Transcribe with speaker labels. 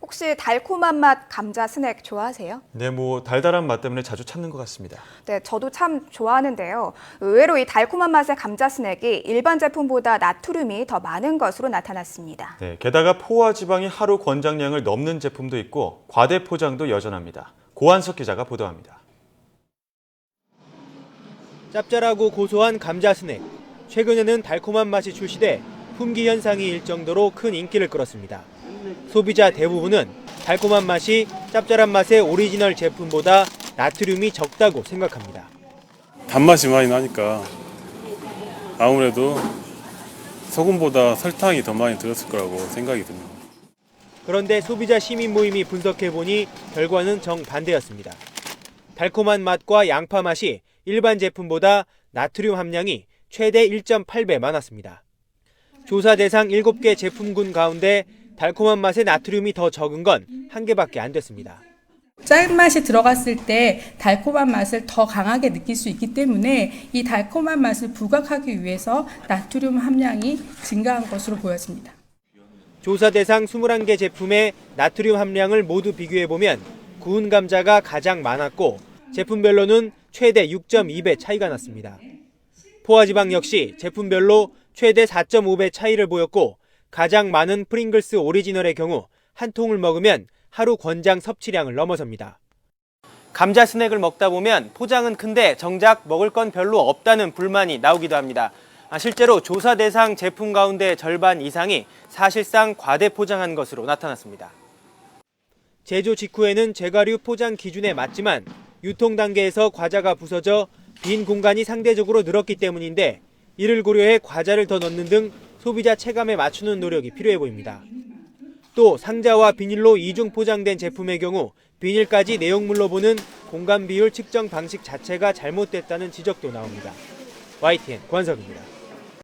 Speaker 1: 혹시 달콤한 맛 감자 스낵 좋아하세요?
Speaker 2: 네, 뭐 달달한 맛 때문에 자주 찾는 것 같습니다.
Speaker 1: 네, 저도 참 좋아하는데요. 의외로 이 달콤한 맛의 감자 스낵이 일반 제품보다 나트륨이 더 많은 것으로 나타났습니다.
Speaker 2: 네, 게다가 포화 지방이 하루 권장량을 넘는 제품도 있고 과대 포장도 여전합니다. 고한석 기자가 보도합니다.
Speaker 3: 짭짤하고 고소한 감자 스낵. 최근에는 달콤한 맛이 출시돼 품귀 현상이 일 정도로 큰 인기를 끌었습니다. 소비자 대부분은 달콤한 맛이 짭짤한 맛의 오리지널 제품보다 나트륨이 적다고 생각합니다.
Speaker 4: 단맛이 많이 나니까 아무래도 소금보다 설탕이 더 많이 들었을 거라고 생각이 듭니다.
Speaker 3: 그런데 소비자 시민 모임이 분석해 보니 결과는 정반대였습니다. 달콤한 맛과 양파 맛이 일반 제품보다 나트륨 함량이 최대 1.8배 많았습니다. 조사 대상 7개 제품군 가운데 달콤한 맛의 나트륨이 더 적은 건 한 개밖에 안 됐습니다.
Speaker 5: 짠맛이 들어갔을 때 달콤한 맛을 더 강하게 느낄 수 있기 때문에 이 달콤한 맛을 부각하기 위해서 나트륨 함량이 증가한 것으로 보여집니다.
Speaker 3: 조사 대상 21개 제품의 나트륨 함량을 모두 비교해 보면 구운 감자가 가장 많았고 제품별로는 최대 6.2배 차이가 났습니다. 포화지방 역시 제품별로 최대 4.5배 차이를 보였고 가장 많은 프링글스 오리지널의 경우 한 통을 먹으면 하루 권장 섭취량을 넘어섭니다. 감자 스낵을 먹다 보면 포장은 큰데 정작 먹을 건 별로 없다는 불만이 나오기도 합니다. 아, 실제로 조사 대상 제품 가운데 절반 이상이 사실상 과대 포장한 것으로 나타났습니다. 제조 직후에는 제과류 포장 기준에 맞지만 유통 단계에서 과자가 부서져 빈 공간이 상대적으로 늘었기 때문인데 이를 고려해 과자를 더 넣는 등 소비자 체감에 맞추는 노력이 필요해 보입니다. 또 상자와 비닐로 이중 포장된 제품의 경우 비닐까지 내용물로 보는 공간 비율 측정 방식 자체가 잘못됐다는 지적도 나옵니다. YTN 권석입니다.